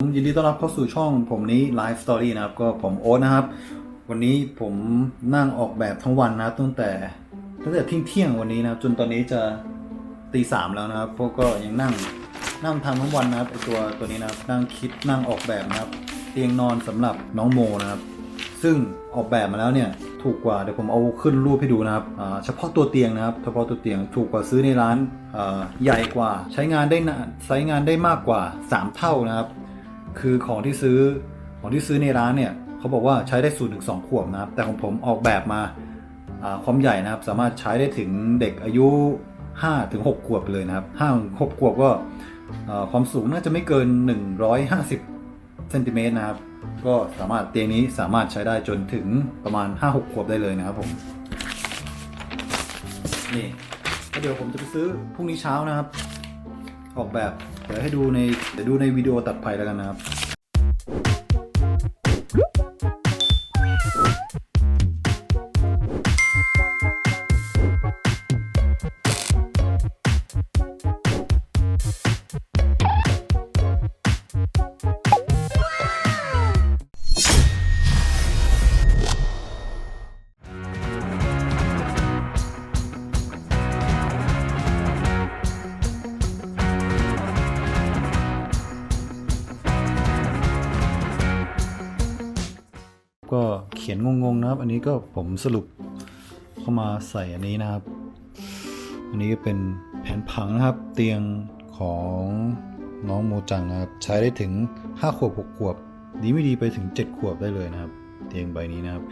ยินดีต้อนรับเข้าสู่ช่องผมนี้ Live Story นะครับ ก็ผมโอ๊ตนะครับ วันนี้ผมนั่งออกแบบทั้งวันนะตั้งแต่ตั้งแต่เที่ยงเที่ยงวันนี้นะจนตอนนี้จะตีสามแล้วนะครับพวกก็ยังนั่งนั่งทำทั้งวันนะครับตัวตัวนี้นะครับนั่งคิดนั่งออกแบบนะครับ เตียงนอนสำหรับน้องโมนะครับ ซึ่งออกแบบมาแล้วเนี่ยถูกกว่าเดี๋ยวผมเอาขึ้นรูปให้ดูนะครับเฉพาะตัวเตียงนะครับ เฉพาะตัวเตียงถูกกว่าซื้อในร้านใหญ่กว่าใช้งานได้นานใช้งานได้มากกว่า 3 เท่านะครับ คือของที่ซื้อของที่ซื้อในร้านเนี่ยเขาบอกว่าใช้ได้0ูนถึงสขวบนะครับ แต่ของผมออกแบบมาความใหญ่นะครับ สามารถใช้ได้ถึงเด็กอายุ5ถึง6ขวบเลยนะครับ5 6ขวบก็ความสูงน่าจะไม่เกิน 150เซนติเมตรนะครับ ก็สามารถเตียงนี้สามารถใช้ได้จนถึงประมาณ 5-6 ขวบได้เลยนะครับผม นี่แล้วเดี๋ยวผมจะไปซื้อพรุ่งนี้เช้านะครับ ออกแบบ เดี๋ยวให้ดูในเดี๋ยวดูในวิดีโอตัดไปแล้วกันนะครับ ขียนงงๆนะครับ อันนี้ก็ผมสรุปเข้ามาใส่อันนี้นะครับ อันนี้ก็เป็นแผนผังนะครับ เตียงของน้องโมจังนะครับ ใช้ได้ถึง 5 ขวบ 6 ขวบ ดีไม่ดีไปถึง 7 ขวบได้เลยนะครับ เตียงใบนี้นะครับ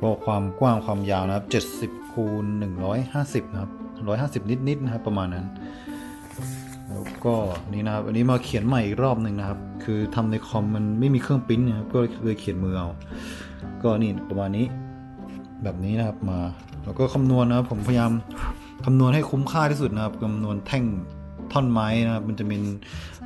ก็ความกว้างความยาวนะครับ 70คูณ150 นะครับ 150 นิดๆนะครับประมาณนั้น แล้วก็นี่นะครับ อันนี้มาเขียนใหม่อีกรอบหนึ่งนะครับ คือทำในคอมมันไม่มีเครื่องปริ้นนะครับ ก็เลยเขียนมือเอา ก็นี่ประมาณนี้แบบนี้นะครับมาแล้วก็คำนวณนะครับผมพยายามคำนวณให้คุ้มค่าที่สุดนะครับคำนวณแท่งท่อนไม้นะครับมันจะเป็น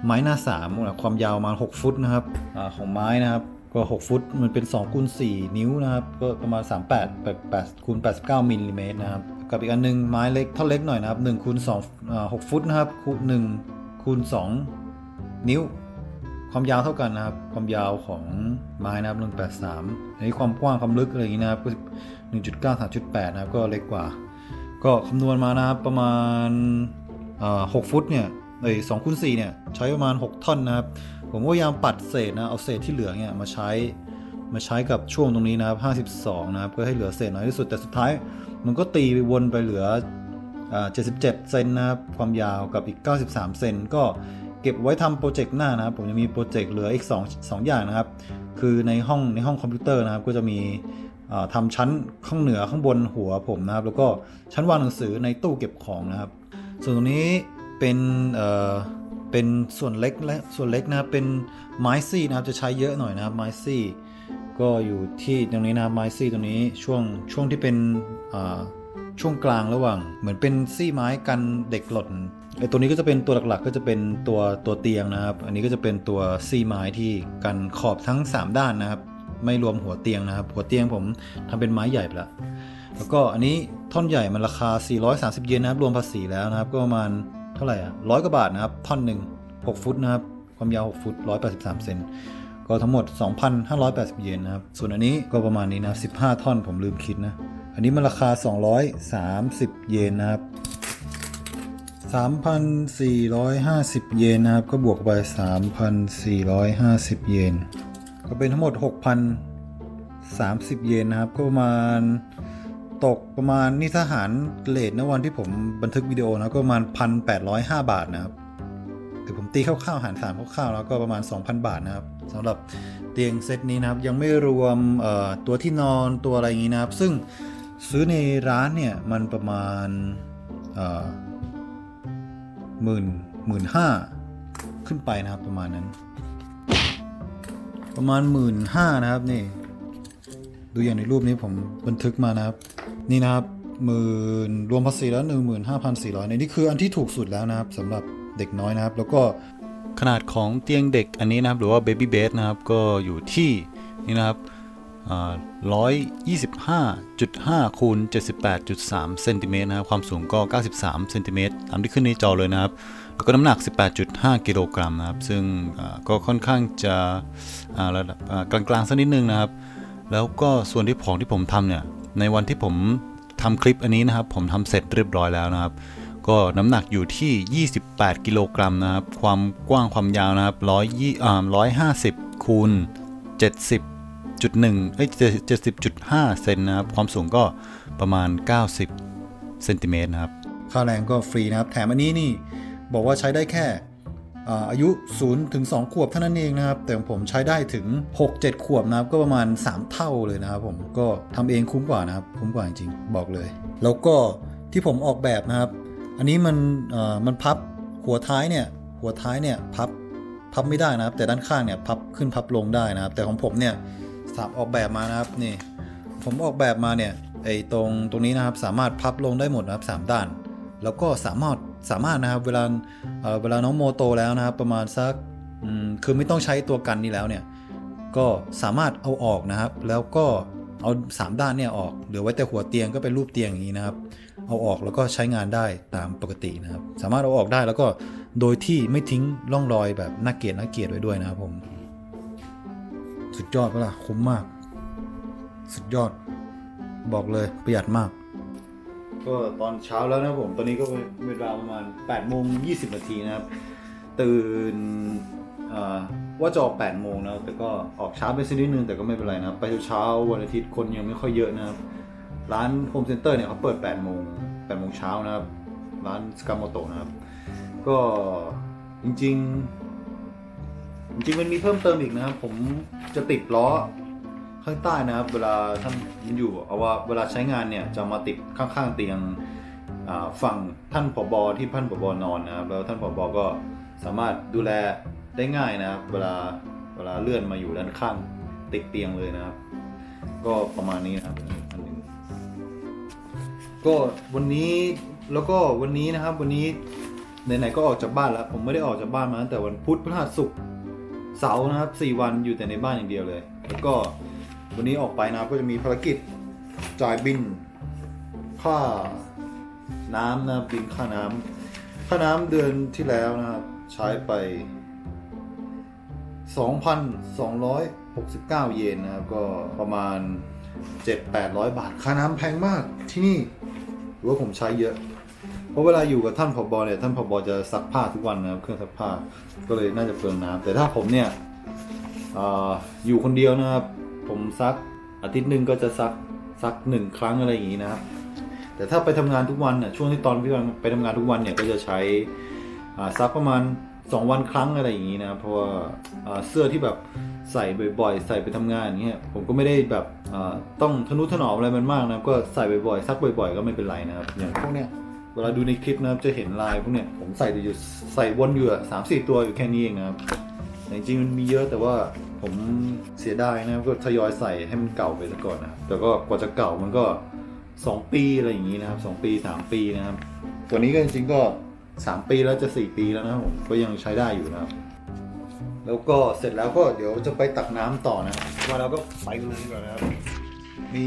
ไม้หน้าสามความยาวประมาณ6ฟุตนะครับอของไม้นะครับก็ 6 ฟุตมันเป็น2คูณ4นิ้วนะครับก็ประมาณ 38 8คูณ89มิลลิเมตรนะครับกับอีกอันหนึงไม้เล็กท่าเล็กหน่อยนะครับ1คูณ2อ่า6ฟุตนะครับคูณ1คูณ2นิ้ว ความยาวเท่ากันนะครับ ความยาวของไม้นะครับ183อันนี้ความกว้างความลึกอะไรอย่างนี้นะครับก็1.9 3.8นะครับก็เล็กกว่า ก็คำนวณมานะครับประมาณอ่า6ฟุตเนี่ยเอ้ย2คูณ4เนี่ยใช้ประมาณ 6 ท่อนนะครับ ผมก็พยายามปัดเศษนะเอาเศษที่เหลือเนี่ยมาใช้มาใช้กับช่วงตรงนี้นะครับ52นะครับเพื่อให้เหลือเศษน้อยที่สุดแต่สุดท้าย มันก็ตีไปวนไปเหลืออ77 เซนนะครับความยาวกับอีก 93 เซนก็ เก็บไว้ทำโปรเจกต์หน้านะครับ ผมจะมีโปรเจกต์เหลืออีก2 2อย่างนะครับ คือในห้องในห้องคอมพิวเตอร์นะครับ ก็จะมีอ่าทำชั้นข้างเหนือข้างบนหัวผมนะครับ แล้วก็ชั้นวางหนังสือในตู้เก็บของนะครับ ส่วนตรงนี้เป็นเอ่อเป็นส่วนเล็กและส่วนเล็กนะครับเป็นไม้ซี่นะครับจะใช้เยอะหน่อยนะครับไม้ซี่ ก็อยู่ที่ตรงนี้นะครับไม้ซี่ตรงนี้ช่วงช่วงที่เป็นอ่าช่วงกลางระหว่าง เหมือนเป็นซี่ไม้กันเด็กหล่น ไอ้ตัวนี้ก็จะเป็นตัวหลักๆ ก็จะเป็นตัวตัวเตียงนะครับ อันนี้ก็จะเป็นตัวซีไม้ที่กันขอบทั้ง 3 ด้านนะครับ ไม่รวมหัวเตียงนะครับ หัวเตียงผมทำเป็นไม้ใหญ่ไปแล้วแล้วก็อันนี้ท่อนใหญ่มันราคา 430 เยนนะครับ รวมภาษีแล้วนะครับ ก็ประมาณเท่าไหร่อะร้อยกว่าบาทนะครับ ท่อนหนึ่ง6ฟุตนะครับ ความยาว 6 ฟุต 183 เซน ก็ทั้งหมด 2,580 เยนนะครับ ส่วนอันนี้ก็ประมาณนี้นะ 15 ท่อนผมลืมคิดนะ อันนี้มันราคา 230 เยนนะครับ 3,450 เยนนะครับ ก็บวกไป 3,450 เยน ก็เป็นทั้งหมด 6,030 เยนนะครับ ก็ประมาณตกประมาณนี่ทหารเลทนะวันที่ผมบันทึกวิดีโอนะก็ประมาณ 1,805 บาทนะครับแต่ผมตีคร่าวๆหารสามคร่าวๆแล้วก็ประมาณ 2,000 บาทนะครับสำหรับเตียงเซตนี้นะครับ ยังไม่รวมตัวที่นอนตัวอะไรอย่างนี้นะครับ ซึ่งซื้อในร้านเนี่ยมันประมาณ หมื่นหมื่นห้าขึ้นไปนะครับประมาณนั้น ประมาณหมื่นห้านะครับนี่ ดูอย่างในรูปนี้ผมบันทึกมานะครับ นี่นะครับหมื่นรวมภาษีแล้ว 15,400ในนี่คืออันที่ถูกสุดแล้วนะครับสำหรับเด็กน้อยนะครับ แล้วก็ขนาดของเตียงเด็กอันนี้นะครับ หรือว่า baby bed นะครับก็อยู่ที่นี่นะครับ ร้อยยี่สิบห้าจุดห้าคูณเจ็ดสิบแปดจุดสามเซนติเมตรนะครับความสูงก็ 93เซนติเมตรตามที่ขึ้นในจอเลยนะครับ แล้วก็น้ำหนัก 18.5 กิโลกรัมนะครับ ซึ่งก็ค่อนข้างจะระดับอ่ากลางๆสักนิดนึงนะครับ แล้วก็ส่วนที่ของที่ผมทำเนี่ย ในวันที่ผมทำคลิปอันนี้นะครับ ผมทำเสร็จเรียบร้อยแล้วนะครับ ก็น้ำหนักอยู่ที่ 28 กิโลกรัมนะครับ ความกว้างความยาวนะครับ100ยี่อ่า150คูณ70 จุดหนึ่งเอ้ย70.5 เซนนะครับ ความสูงก็ประมาณ 90 เซนติเมตรนะครับ ค่าแรงก็ฟรีนะครับ แถมอันนี้นี่ บอกว่าใช้ได้แค่อายุ0ถึง2ขวบเท่านั้นเองนะครับ แต่ผมใช้ได้ถึง 6-7 ขวบนะครับ ก็ประมาณ 3 เท่าเลยนะครับผมก็ทำเองคุ้มกว่านะครับ คุ้มกว่าจริงๆบอกเลย แล้วก็ที่ผมออกแบบนะครับ อันนี้มันมันพับหัวท้ายเนี่ย หัวท้ายเนี่ยพับพับไม่ได้นะครับ แต่ด้านข้างเนี่ยพับขึ้นพับลงได้นะครับ แต่ของผมเนี่ย สามออกแบบมานะครับนี่ผมออกแบบมาเนี่ยไอ้ตรงตรงนี้นะครับสามารถพับลงได้หมดนะครับสามด้าน แล้วก็สามารถสามารถนะครับเวลาเเวลาน้องโมโตแล้วนะครับประมาณสักคือไม่ต้องใช้ตัวกันนี้แล้วเนี่ยก็สามารถเอาออกนะครับ แล้วก็เอาสามด้านเนี่ยออกเหลือไว้แต่หัวเตียงก็เป็นรูปเตียงอย่างนี้นะครับ เอาออกแล้วก็ใช้งานได้ตามปกตินะครับ สามารถเอาออกได้แล้วก็โดยที่ไม่ทิ้งร่องรอยแบบน่าเกลียดน่าเกลียดไว้ด้วยนะครับผม สุดยอดปะล่ะคุ้มมาก สุดยอด บอกเลยประหยัดมาก ก็ตอนเช้าแล้วนะผมตอนนี้ก็เป็นเวลาประมาณ8โมง20นาทีนะครับ ตื่นว่าจะออก8โมงนะแต่ก็ออกช้าไปสักนิดนึงแต่ก็ไม่เป็นไรนะไปเช้าวันอาทิตย์คนยังไม่ค่อยเยอะนะครับ ร้านโฮมเซ็นเตอร์เนี่ยเขาเปิด8โมง8โมงเช้านะครับ ร้านสกามโมโตนะครับ ก็จริงๆ จริงมันมีเพิ่มเติมอีกนะครับ ผมจะติดล้อข้างใต้นะครับ เวลาท่านอยู่เอาว่าเวลาใช้งานเนี่ยจะมาติดข้างๆเตียงฝั่งท่านผบที่ท่านผบนอนนะครับ แล้วท่านผบก็สามารถดูแลได้ง่ายนะครับ เวลาเวลาเลื่อนมาอยู่ด้านข้างติดเตียงเลยนะครับ ก็ประมาณนี้นะครับอันหนึงก็วันนี้แล้วก็วันนี้นะครับ วันนี้ไหนๆก็ออกจากบ้านแล้ว ผมไม่ได้ออกจากบ้านมาตั้งแต่วันพุธพฤหัสศุกร์ เสาร์นะครับสี่วันอยู่แต่ในบ้านอย่างเดียวเลย แล้วก็วันนี้ออกไปนะครับก็จะมีภารกิจจ่ายบิน ค่าน้ำนะครับบินค่าน้ำค่าน้ำเดือนที่แล้วนะครับ ใช้ไป 2,269 เยนนะครับ ก็ประมาณ 7-800 บาท ค่าน้ำแพงมากที่นี่หรือว่าผมใช้เยอะ เพราะเวลาอยู่กับท่านผบเนี่ยท่านผบจะซักผ้าทุกวันนะครับเครื่องซักผ้าก็เลยน่าจะเปลืองน้ำแต่ถ้าผมเนี่ยออยู่คนเดียวนะครับผมซักอาทิตย์หนึ่งก็จะซักซักหนึ่งครั้งอะไรอย่างนี้นะครับ แต่ถ้าไปทำงานทุกวันเนี่ยช่วงที่ตอนพี่วันไปทำงานทุกวันเนี่ยก็จะใช้ซักประมาณ 2 วันครั้งอะไรอย่างนี้นะเพราะว่าเสื้อที่แบบใส่บ่อยๆ ใส่ไปทำงานอย่างเงี้ยผมก็ไม่ได้แบบต้องทนุถนอมอะไรมันมากนะก็ใส่บ่อยๆซักบ่อย ๆ ก็ไม่เป็นไรนะครับอย่างพวกเนี้ย เวลาดูในคลิปนะครับจะเห็นลายพวกเนี้ยผมใส่อยู่ใส่วนอยู่สามสี่ตัวอยู่แค่นี้เองนะครับแต่จริงๆมันมีเยอะแต่ว่าผมเสียดายนะครับก็ทยอยใส่ให้มันเก่าไปซะก่อนนะครับแต่ก็กว่าจะเก่ามันก็ 2 ปีอะไรอย่างนี้นะครับ 2 ปี 3 ปีนะครับ ตัวนี้ก็จริงๆก็ 3 ปีแล้วจะ 4 ปีแล้วนะผมก็ยังใช้ได้อยู่นะครับ แล้วก็เสร็จแล้วก็เดี๋ยวจะไปตักน้ำต่อนะครับมาแล้วก็ไปกันเลยก่อนนะครับ มี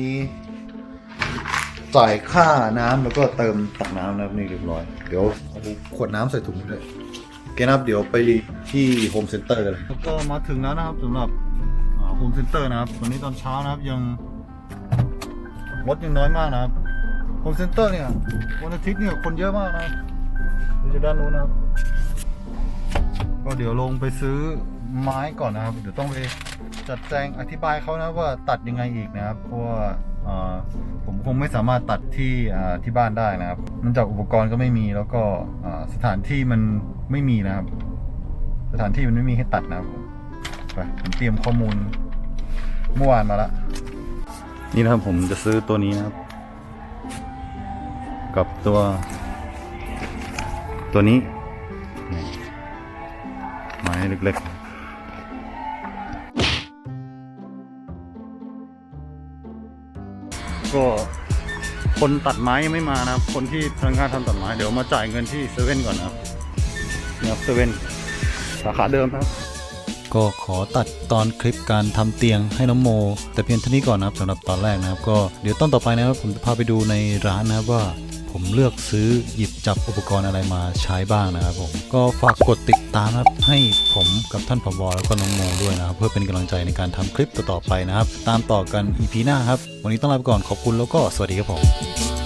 จ่ายค่าน้ำแล้วก็เติมตักน้ำนะครับนี่เรียบร้อย เดี๋ยวเอาขวดน้ำใส่ถุงเลยโอเคนะครับเดี๋ยวไปที่โฮมเซ็นเตอร์กันเลย แล้วก็มาถึงแล้วนะครับสำหรับโฮมเซ็นเตอร์นะครับวันนี้ตอนเช้านะครับยังรถยังน้อยมากนะครับโฮมเซ็นเตอร์เนี่ยวันอาทิตย์เนี่ยคนเยอะมากนะครับดูจากด้านนู้นนะครับ ก็เดี๋ยวลงไปซื้อไม้ก่อนนะครับ เดี๋ยวต้องไปจัดแจงอธิบายเขานะว่าตัดยังไงอีกนะครับเพราะว่า ผมคงไม่สามารถตัดที่ที่บ้านได้นะครับเนื่องจากอุปกรณ์ก็ไม่มีแล้วก็สถานที่มันไม่มีนะครับ สถานที่มันไม่มีให้ตัดนะครับผมไปผมเตรียมข้อมูลเมื่อวานมาแล้วนี่นะครับผมจะซื้อตัวนี้นะครับ กับตัว ตัวนี้ไม้เล็กๆ ก็คนตัดไม้ยังไม่มานะครับ คนที่พนักงานทำตัดไม้เดี๋ยวมาจ่ายเงินที่เซเว่นก่อนนะครับเนี่ยเซเว่นสาขาเดิมครับ ก็ขอตัดตอนคลิปการทำเตียงให้น้องโม แต่เพียงเท่านี้ก่อนนะครับสำหรับตอนแรกนะครับ ก็เดี๋ยวตอนต่อไปนะครับผมจะพาไปดูในร้านนะครับว่า ผมเลือกซื้อหยิบจับอุปกรณ์อะไรมาใช้บ้างนะครับผมก็ฝากกดติดตามนะครับให้ผมกับท่านผบแล้วก็น้องโมด้วยนะครับ เพื่อเป็นกำลังใจในการทำคลิปต่อๆไปนะครับ ตามต่อกัน EP หน้าครับ วันนี้ต้องลาไปก่อนขอบคุณแล้วก็สวัสดีครับผม